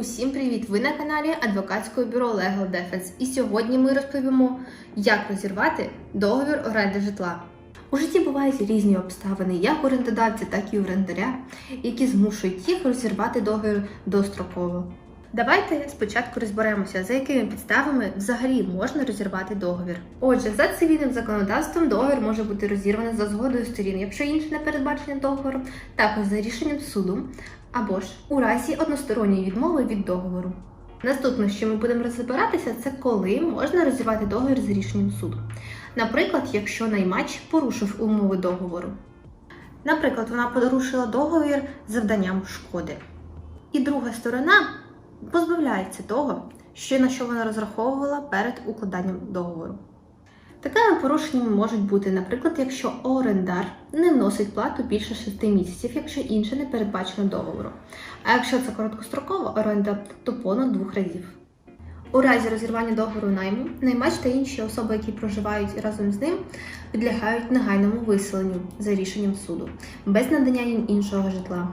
Усім привіт! Ви на каналі адвокатського бюро Legal Defense. І сьогодні ми розповімо, як розірвати договір оренди житла. У житті бувають різні обставини, як орендодавця, так і орендаря, які змушують їх розірвати договір достроково. Давайте спочатку розберемося, за якими підставами взагалі можна розірвати договір. Отже, за цивільним законодавством договір може бути розірваний за згодою сторін, якщо інше не передбачене договором, також за рішенням суду, або ж у разі односторонньої відмови від договору. Наступне, що ми будемо розбиратися, це коли можна розірвати договір з рішенням суду. Наприклад, якщо наймач порушив умови договору. Наприклад, вона порушила договір завданням шкоди. І друга сторона позбавляється того, що на що вона розраховувала перед укладанням договору. Такими порушеннями можуть бути, наприклад, якщо орендар не вносить плату більше 6 місяців, якщо інше не передбачено договору. А якщо це короткострокова оренда, то понад двох разів. У разі розірвання договору найму, наймач та інші особи, які проживають разом з ним, підлягають негайному виселенню за рішенням суду, без надання їм іншого житла.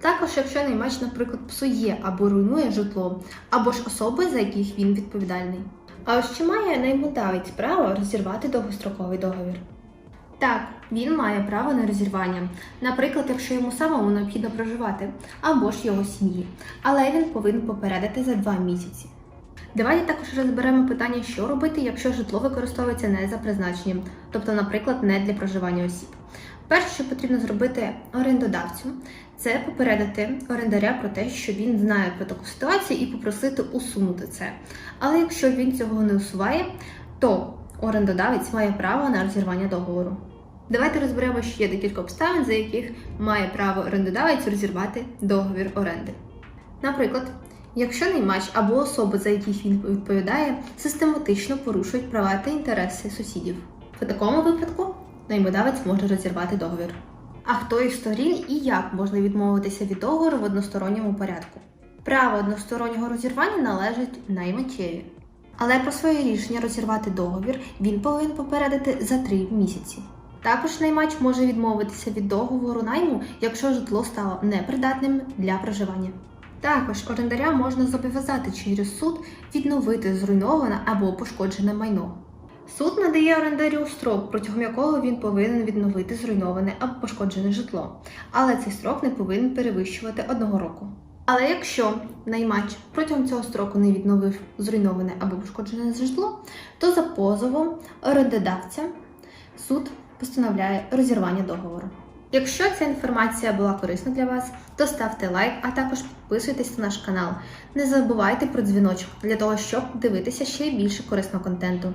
Також, якщо наймач, наприклад, псує або руйнує житло, або ж особи, за яких він відповідальний. А ось чи має наймодавець право розірвати довгостроковий договір? Так, він має право на розірвання, наприклад, якщо йому самому необхідно проживати, або ж його сім'ї, але він повинен попередити за два місяці. Давайте також розберемо питання, що робити, якщо житло використовується не за призначенням, тобто, наприклад, не для проживання осіб. Перше, що потрібно зробити орендодавцю, це попередити орендаря про те, що він знає про таку ситуацію, і попросити усунути це. Але якщо він цього не усуває, то орендодавець має право на розірвання договору. Давайте розберемо, що є декілька обставин, за яких має право орендодавець розірвати договір оренди. Наприклад, якщо наймач або особи, за яких він відповідає, систематично порушують права та інтереси сусідів. В такому випадку наймодавець може розірвати договір. А хто із сторін і як можна відмовитися від договору в односторонньому порядку? Право одностороннього розірвання належить наймачеві. Але про своє рішення розірвати договір він повинен попередити за три місяці. Також наймач може відмовитися від договору найму, якщо житло стало непридатним для проживання. Також орендаря можна зобов'язати через суд відновити зруйноване або пошкоджене майно. Суд надає орендарю строк, протягом якого він повинен відновити зруйноване або пошкоджене житло, але цей строк не повинен перевищувати одного року. Але якщо наймач протягом цього строку не відновив зруйноване або пошкоджене житло, то за позовом орендодавця суд постановляє розірвання договору. Якщо ця інформація була корисна для вас, то ставте лайк, а також підписуйтесь на наш канал. Не забувайте про дзвіночок для того, щоб дивитися ще більше корисного контенту.